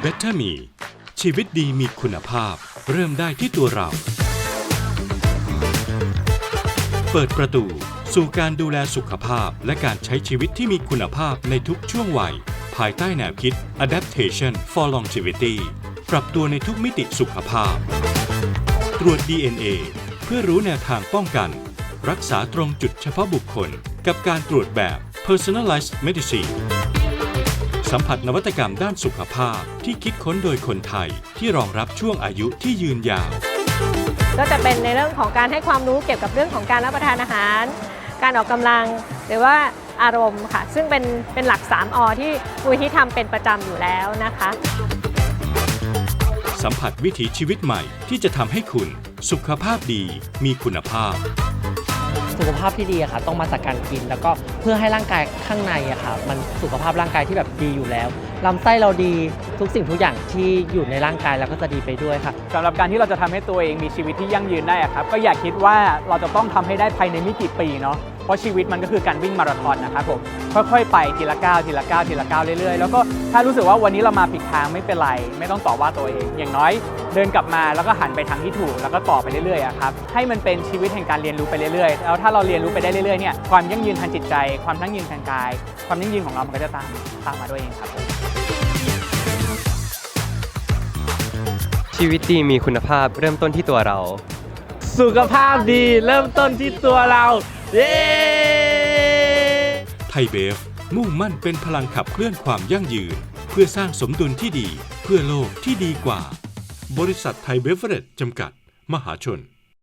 เบ t เ r อร์มีชีวิตดีมีคุณภาพ เริ่มได้ที่ตัวเรา เปิดประตูสู่การดูแลสุขภาพและการใช้ชีวิตที่มีคุณภาพในทุกช่วงวัย ภายใต้แนวคิด adaptation for longevity ปรับตัวในทุกมิติสุขภาพ ตรวจ DNA เพื่อรู้แนวทางป้องกัน รักษาตรงจุดเฉพาะบุคคล กับการตรวจแบบ personalized medicine สัมผัสนวัตกรรมด้านสุขภาพที่คิดค้นโดยคนไทยที่รองรับช่วงอายุที่ยืนยาว ก็จะเป็นในเรื่องของการให้ความรู้เกี่ยวกับเรื่องของการรับประทานอาหาร การออกกำลังหรือว่าอารมณ์ค่ะ ซึ่งเป็นเป็นหลัก 3อที่มูลที่ทำเป็นประจำอยู่แล้วนะคะ สัมผัสวิถีชีวิตใหม่ที่จะทำให้คุณสุขภาพดีมีคุณภาพ สุขภาพที่ดีอะค่ะ ต้องมาจากการกิน แล้วก็เพื่อให้ร่างกายข้างในอะค่ะ มันสุขภาพร่างกายที่แบบดีอยู่แล้วลำไส้เราดีทุกสิ่งทุกอย่างที่อยู่ในร่างกายเราก็จะดีไปด้วยค่ะ สำหรับการที่เราจะทำให้ตัวเองมีชีวิตที่ยั่งยืนได้อะครับ ก็อย่าคิดว่าเราจะต้องทำให้ได้ภายในไม่กี่ปีเนาะ เพราะชีวิตมันก็คือการวิ่งมาราธอนนะครับผมค่อยๆไปทีละก้าวทีละก้าวทีละก้าวเรื่อยๆ แล้วก็ถ้ารู้สึกว่าวันนี้เรามาผิดทางไม่เป็นไร ไม่ต้องต่อว่าตัวเอง อย่างน้อยเดินกลับมาแล้วก็หันไปทางที่ถูก แล้วก็ต่อไปเรื่อยๆอะครับให้มันเป็นชีวิตแห่งการเรียนรู้ไปเรื่อยๆแล้วถ้าเราเรียนรู้ไปได้เรื่อยๆเนี่ยความยั่งยืนทางจิตใจ ความยั่งยืนทางกาย ความยั่งยืนของเรามันก็จะตามตามมาด้วยเองครับผมชีวิตดีมีคุณภาพเริ่มต้นที่ตัวเรา สุขภาพดีเริ่มต้นที่ตัวเรา เย้ไทยเบฟมุ่งมั่นเป็นพลังขับเคลื่อนความยั่งยืน เพื่อสร้างสมดุลที่ดี เพื่อโลกที่ดีกว่า บริษัทไทยเบฟเฟอเรจจำกัด มหาชน